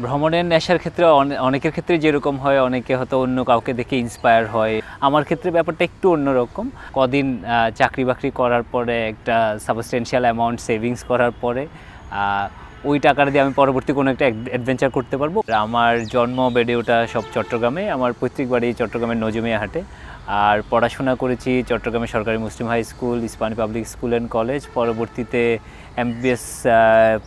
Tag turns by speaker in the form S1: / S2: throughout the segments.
S1: ভ্রমণের নেশার ক্ষেত্রে অনে- অনেকের ক্ষেত্রে যেরকম হয়, অনেকে হয়তো অন্য কাউকে দেখে ইন্সপায়ার হয়। আমার ক্ষেত্রে ব্যাপারটা একটু অন্যরকম। কদিন চাকরি বাকরি করার পরে একটা সাবস্টেন্সিয়াল অ্যামাউন্ট সেভিংস করার পরে ওই টাকাটা দিয়ে আমি পরবর্তী কোনো একটা অ্যাডভেঞ্চার করতে পারব। আমার জন্ম বেড়ে ওটা সব চট্টগ্রামে, আমার পৈতৃক বাড়ি চট্টগ্রামের নজমিয়া হাটে। আর পড়াশোনা করেছি চট্টগ্রামের সরকারি Muslim high school Ispahani public school and college পরবর্তীতে এমবিবিএস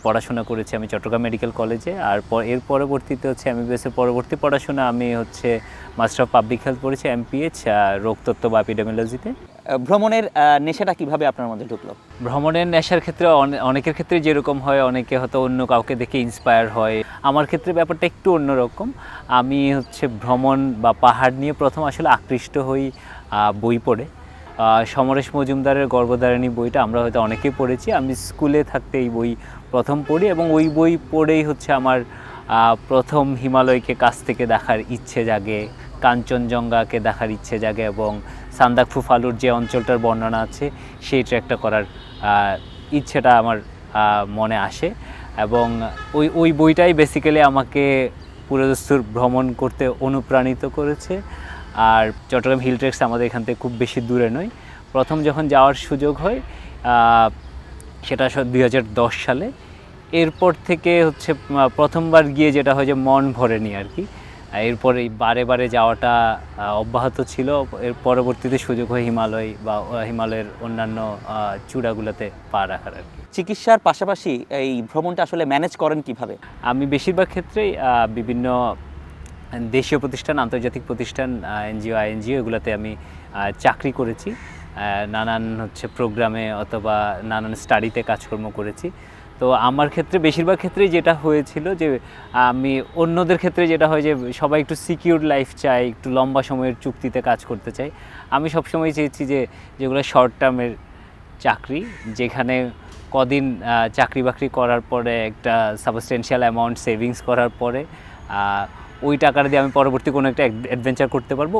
S1: পড়াশোনা করেছি আমি চট্টগ্রাম মেডিকেল কলেজে। আর এর পরবর্তীতে হচ্ছে এমবিবিএস এর পরবর্তী পড়াশোনা আমি হচ্ছে মাস্টার অফ পাবলিক হেলথ পড়েছি এমপিএইচ রোগতত্ত্ব বা এপিডেমিওলজিতে
S2: ভ্রমণের নেশাটা কীভাবে আপনার মধ্যে ঢুকলো?
S1: ভ্রমণের নেশার ক্ষেত্রে অনে- অনেকের ক্ষেত্রে যেরকম হয় অনেকে হয়তো অন্য কাউকে দেখে ইন্সপায়ার হয়। আমার ক্ষেত্রে ব্যাপারটা একটু অন্যরকম। আমি হচ্ছে ভ্রমণ বা পাহাড় নিয়ে প্রথম আসলে আকৃষ্ট হই। বই পড়ে। সমরেশ মজুমদারের গর্ভধারিণী বইটা আমরা হয়তো অনেকেই পড়েছি। আমি স্কুলে থাকতে এই বই প্রথম পড়ি এবং ওই বই পড়েই হচ্ছে আমার প্রথম হিমালয়কে কাছ থেকে দেখার ইচ্ছে জাগে, কাঞ্চনজঙ্ঘাকে দেখার ইচ্ছে জাগে এবং সান্দাকফু ফালুর যে অঞ্চলটার বর্ণনা আছে, সেই ট্র্যাকটা করার ইচ্ছেটা আমার মনে আসে এবং ওই ওই বইটাই বেসিক্যালি আমাকে পুরোদস্তুর ভ্রমণ করতে অনুপ্রাণিত করেছে। আর চট্টগ্রাম হিল ট্রেক্স আমাদের এখান থেকে খুব বেশি দূরে নয়। প্রথম যখন যাওয়ার সুযোগ হয় সেটা দুই হাজার দশ সালে। এরপর থেকে হচ্ছে প্রথমবার গিয়ে যেটা হয় যে মন ভরেনি আর কি। এরপর এই বারে বারে যাওয়াটা অব্যাহত ছিল। এর পরবর্তীতে সুযোগ হয় হিমালয় বা হিমালয়ের অন্যান্য চূড়াগুলোতে পা রাখার আর কি।
S2: চিকিৎসার পাশাপাশি এই ভ্রমণটা আসলে ম্যানেজ করেন কীভাবে?
S1: আমি বেশিরভাগ ক্ষেত্রেই বিভিন্ন দেশীয় প্রতিষ্ঠান, আন্তর্জাতিক প্রতিষ্ঠান এনজিও, আইএনজিও, এগুলোতে আমি চাকরি করেছি। নানান হচ্ছে প্রোগ্রামে অথবা নানান স্টাডিতে কাজকর্ম করেছি। তো আমার ক্ষেত্রে, বেশিরভাগ ক্ষেত্রেই যেটা হয়েছিল যে, আমি অন্যদের ক্ষেত্রে যেটা হয় যে, সবাই একটু সিকিউর লাইফ চাই, একটু লম্বা সময়ের চুক্তিতে কাজ করতে চাই। আমি সবসময় চেয়েছি যে, যেগুলো শর্ট টার্মের চাকরি, যেখানে কদিন চাকরি বাকরি করার পরে একটা সাবস্টেন্সিয়াল অ্যামাউন্ট সেভিংস করার পরে ওই টাকাটা দিয়ে আমি পরবর্তী কোনো একটা অ্যাডভেঞ্চার করতে পারব।